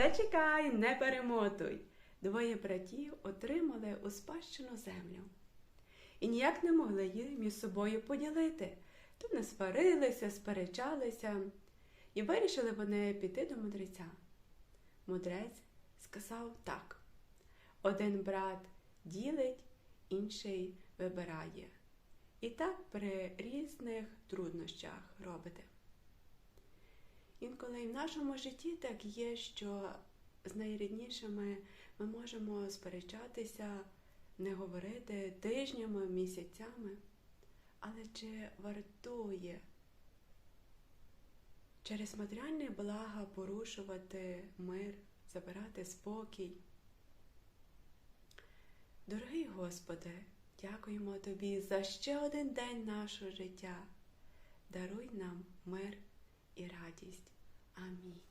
Зачекай, не перемотуй. Двоє братів отримали у спадщину землю. І ніяк не могли її між собою поділити. То не сварилися, сперечалися, і вирішили вони піти до мудреця. Мудрець сказав так: один брат ділить, інший вибирає. І так при різних труднощах робите. Інколи і в нашому житті так є, що з найріднішими ми можемо сперечатися, не говорити тижнями, місяцями. Але чи вартує через матеріальне блага порушувати мир, забирати спокій? Дорогий Господи, дякуємо Тобі за ще один день нашого життя. Даруй нам мир і радість. 阿弥。